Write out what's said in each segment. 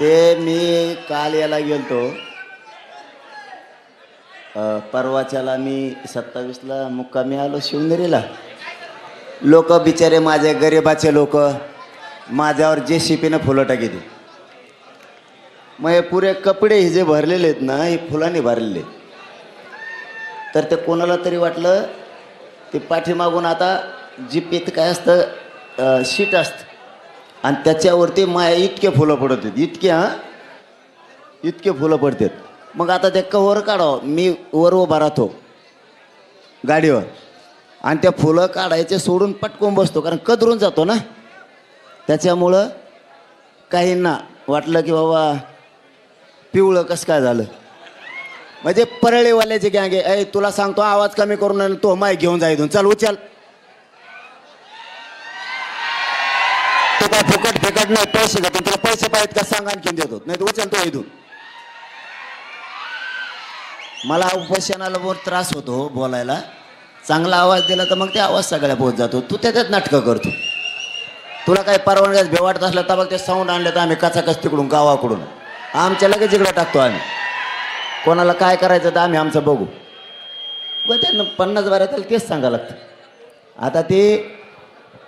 ते मी काल याला गेलतो. परवाच्याला मी सत्तावीसला मुक्कामी आलो शिवनेरीला. लोक बिचारे माझे गरिबाचे लोक माझ्यावर जे शिपीनं फुलं टाकीते मग हे पुरे कपडे हे जे भरलेले आहेत ना हे फुलांनी भरलेले. तर ते कोणाला तरी वाटलं ते पाठीमागून आता जी जीपीत काय असतं शीट असतं. आणि त्याच्यावरती माया इतके फुलं पडत आहेत इतके हां? इतके फुलं पडतात. मग आता ते कवर काढावं. मी वर उभा राहतो गाडीवर. आणि त्या फुलं काढायचे सोडून पटकून बसतो कारण कदरून जातो ना. त्याच्यामुळं काहींना वाटलं की बाबा पिवळं कसं काय झालं? म्हणजे परळीवाल्याचे गँगे ऐ तुला सांगतो आवाज कमी करून तो माय घेऊन जा इथून. चल उचल. काय फुकट फिकट नाही पैसे देतो तुला पैसे पाहिजेत का सांग आणखीन देतो. नाही तर उचल तो इथून. मला उपोषणाला बहुत त्रास होतो हो बोलायला. चांगला आवाज दिला तर मग ते आवाज सगळ्या पोहोच जातो. तू त्याच्यात नाटकं करतो. तुला काही परवानग्यास भेवाटत असलं तर बघ ते साऊंड आणलं तर आम्ही कचाकच तिकडून गावाकडून. आमच्या लगेच इकडं टाकतो आम्ही. कोणाला काय करायचं तर आम्ही आमचं बघू. व त्यांना पन्नास बारा त्याला तेच सांगा लागतं. आता ते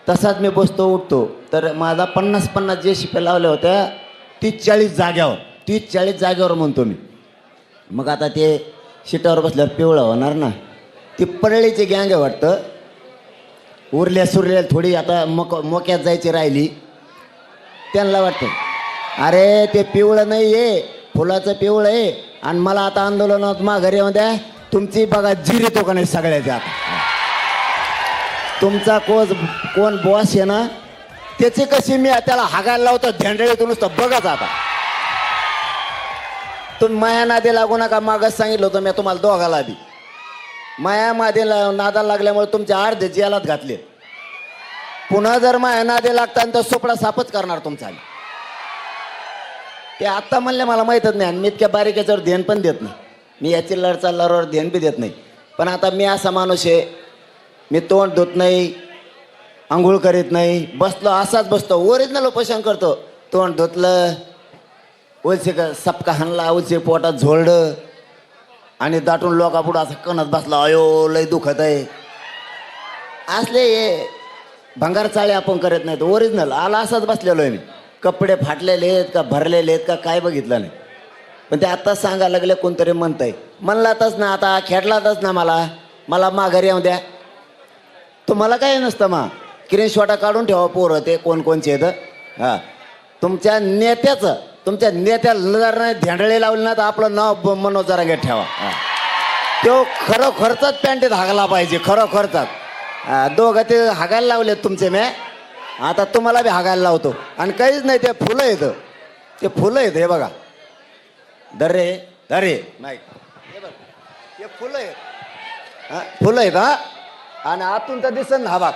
तसाच मी बसतो उठतो. तर माझा पन्नास पन्नास जे शिप्या लावल्या होत्या तीस चाळीस जाग्यावर तीस चाळीस जाग्यावर म्हणतो मी. मग आता ते शिटावर बसल्यावर पिवळं होणार ना. ती परळीची गँग आहे वाटतं. उरल्या सुरल्या थोडी आता मक मोक्यात जायची राहिली. त्यांना वाटतं अरे ते पिवळं नाही आहे फुलाचं पिवळं आहे. आणि मला आता आंदोलनात माघारी येऊन द्या. तुमची बघा जिरी तो का नाही सगळ्याच्या आता तुमचा कोच कोण बॉस आहे ना त्याची कशी मी त्याला हागायला लावतो धेंडळीतून नुसतं बघाच आता तुम्ही माया नादी लागू नका मागच सांगितलं होतं मी तुम्हाला दोघाला आधी. माया मादी ला- नादाला लागल्यामुळे तुमच्या अर्धे जेलात घातले. पुन्हा जर माया नादी लागता तर सोपडा सापच करणार तुमचा ते आत्ता म्हणले मला माहीतच नाही आणि मी इतक्या बारीक याच्यावर ध्यान पण देत नाही. मी याची लढचा लढवर ध्यान बी देत नाही. पण आता मी असा माणूस आहे मी तोंड धुत नाही आंघोळ करीत नाही बसलो असाच बसतो ओरिजिनल उपोषण करतो. तोंड धुतलं उलसे का सपका हाणला उलसे पोटात झोळलं आणि दाटून लोकापुढं असं कणत बसला अयो लय दुखत आहे. असले हे भंगार चाळे आपण करत नाहीत ओरिजिनल आला असाच बसलेलो आहे मी. कपडे फाटलेले आहेत का भरलेले आहेत का काय बघितलं नाही. पण ते आत्ताच सांगायला लागले कोणतरी म्हणतंय. म्हणलातच ना आता खेळलातच ना मला. मला माघारी येऊ द्या. तुम्हाला काय नसतं मा? स्क्रीनशॉटा काढून ठेवा पोरं ते कोणकोणचे तर आहेत हां? तुमच्या नेत्याचं तुमच्या नेत्याला जर नाही धेंडळे लावले ना तर आपलं नाव मनोज जरांगे ठेवा हां. तो खरोखरचाच पॅन्टीत हागला पाहिजे खरोखरचाच. दोघं ते हागायला लावले तुमचे मॅ आता तुम्हाला बी हागायला लावतो. आणि काहीच नाही ते फुलं येतं ते फुलं येतं हे बघा. दरे दरे नाही. हे बघ. हे फुलं आहेत. फुलं आहेत हा. आणि आतून तर दिसन हा बाग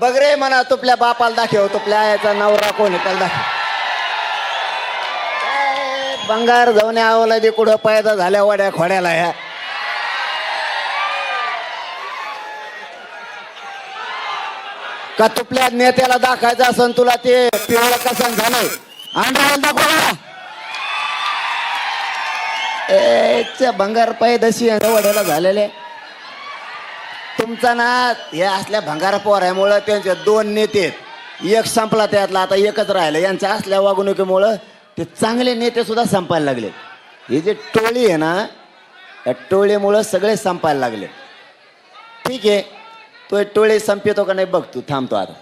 बघ रे म्हणा तुपल्या बापाला दाखव तुपल्या आयाचा नवरा कोण त्याला दाखव. बंगार जाऊन आवला दे कुठं पायदा झाल्या वड्या खोड्याला ह्या. का तुपल्या नेत्याला दाखायचं असन तुला ते पिवळं कसं झालंय? अंडा दाखवा ए पायदशी पैदशी वड्याला झालेले. तुमचा ना हे असल्या भंगार पोऱ्यामुळं त्यांचे दोन नेते एक संपला त्यातला आता एकच राहिलं. यांच्या असल्या वागणुकीमुळं ते चांगले नेते सुद्धा संपायला लागले. ही जी टोळी आहे ना या टोळीमुळं सगळे संपायला लागले. ठीक आहे. तो टोळी संपतो का नाही बघ तू थांबतो आता.